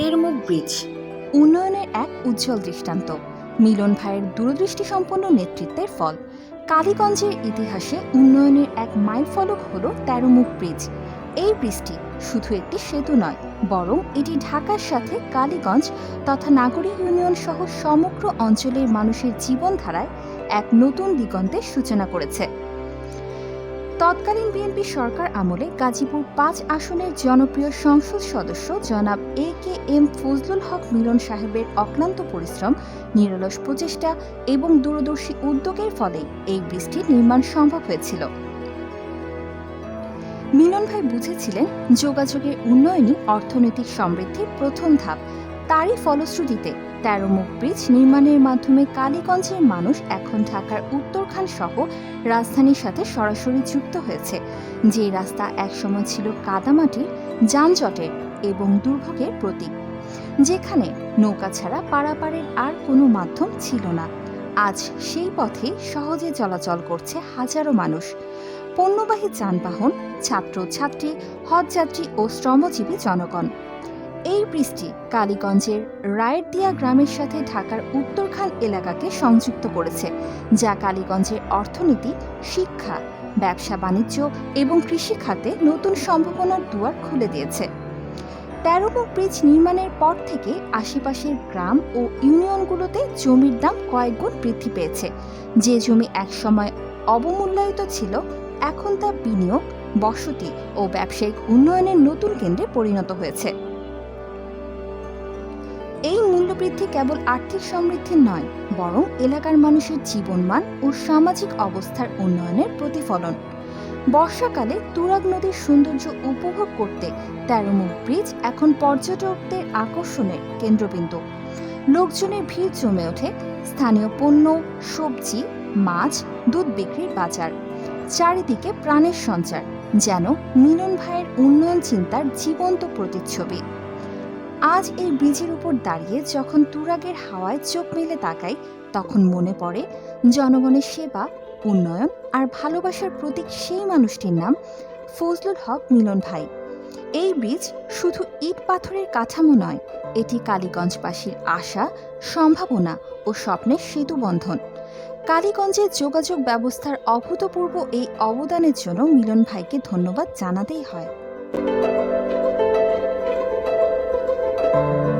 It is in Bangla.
তেরমুখ ব্রিজ, উন্নয়নের এক উজ্জ্বল দৃষ্টান্ত। মিলন ভাইয়ের দূরদৃষ্টি সম্পন্ন নেতৃত্বের ফল। কালীগঞ্জের ইতিহাসে উন্নয়নের এক মাইলফলক হল তেরোমুখ ব্রিজ। এই ব্রিজটি শুধু একটি সেতু নয়, বরং এটি ঢাকার সাথে কালীগঞ্জ তথা নাগরিক ইউনিয়ন সহ সমগ্র অঞ্চলের মানুষের জীবনধারায় এক নতুন দিগন্তের সূচনা করেছে। তৎকালীন বিএনপি সরকার আমলে গাজীপুর পাঁচ আসনের জনপ্রিয় সংসদ সদস্য জনাব এ কে এম ফজলুল হক মিলন সাহেবের অক্লান্ত পরিশ্রম, নিরলস প্রচেষ্টা এবং দূরদর্শী উদ্যোগের ফলে এই ব্রিজটির নির্মাণ সম্ভব হয়েছিল। মিলন ভাই বুঝেছিলেন, যোগাযোগের উন্নয়নই অর্থনৈতিক সমৃদ্ধির প্রথম ধাপ। তারই ফলশ্রুতিতে তেরো মুখ ব্রিজ নির্মাণের মাধ্যমে কালীগঞ্জের মানুষ এখন ঢাকার উত্তরখান সহ রাজধানীর সাথে সরাসরি যুক্ত হয়েছে। যে রাস্তা একসময় ছিল কাদামাটির, যানজটের এবং দুর্ভোগের প্রতীক। যেখানে নৌকা ছাড়া পারাপারের আর কোনো মাধ্যম ছিল না। আজ সেই পথে সহজে চলাচল করছে হাজারো মানুষ। পণ্যবাহী যানবাহন ছাত্র ছাত্রী হজযাত্রী ও শ্রমজীবী জনগণ। এই বৃষ্টি কালীগঞ্জের রায়েরদিয়া গ্রামের সাথে ঢাকার উত্তরখান এলাকাকে সংযুক্ত করেছে, যা কালীগঞ্জের অর্থনীতি, শিক্ষা, ব্যবসা বাণিজ্য এবং কৃষি খাতে নতুন সম্ভাবনার দুয়ার খুলে দিয়েছে। তেরোমুখ ব্রিজ নির্মাণের পর থেকে আশেপাশের গ্রাম ও ইউনিয়নগুলোতে জমির দাম কয়েকগুণ বৃদ্ধি পেয়েছে। যে জমি একসময় অবমূল্যায়িত ছিল, এখন তা বিনিয়োগ, বসতি ও ব্যবসায়িক উন্নয়নের নতুন কেন্দ্রে পরিণত হয়েছে। মূল্যবৃদ্ধি কেবল আর্থিক সমৃদ্ধির নয়, বরং এলাকার মানুষের জীবনমান ও সামাজিক অবস্থার উন্নয়নের প্রতিফলন। বর্ষাকালে তুরাগ নদীর সৌন্দর্য উপভোগ করতে তেরোমুখ ব্রিজ এখন পর্যটকদের আকর্ষণের কেন্দ্রবিন্দু। লোকজনের ভিড় জমে ওঠে স্থানীয় পণ্য, সবজি, মাছ, দুধ বিক্রির বাজার, চারিদিকে প্রাণের সঞ্চার, যেন মিলন ভাইয়ের উন্নয়ন চিন্তার জীবন্ত প্রতিচ্ছবি। আজ এই ব্রিজের উপর দাঁড়িয়ে যখন তুরাগের হাওয়ায় চোখ মেলে তাকাই, তখন মনে পড়ে, জনগণের সেবা, উন্নয়ন আর ভালোবাসার প্রতীক সেই মানুষটির নাম ফজলুল হক মিলন ভাই। এই ব্রিজ শুধু ইট পাথরের কাঠামো নয়, এটি কালীগঞ্জবাসীর আশা, সম্ভাবনা ও স্বপ্নের সেতু বন্ধন। কালীগঞ্জের যোগাযোগ ব্যবস্থার অভূতপূর্ব এই অবদানের জন্য মিলন ভাইকে ধন্যবাদ জানাতেই হয়। you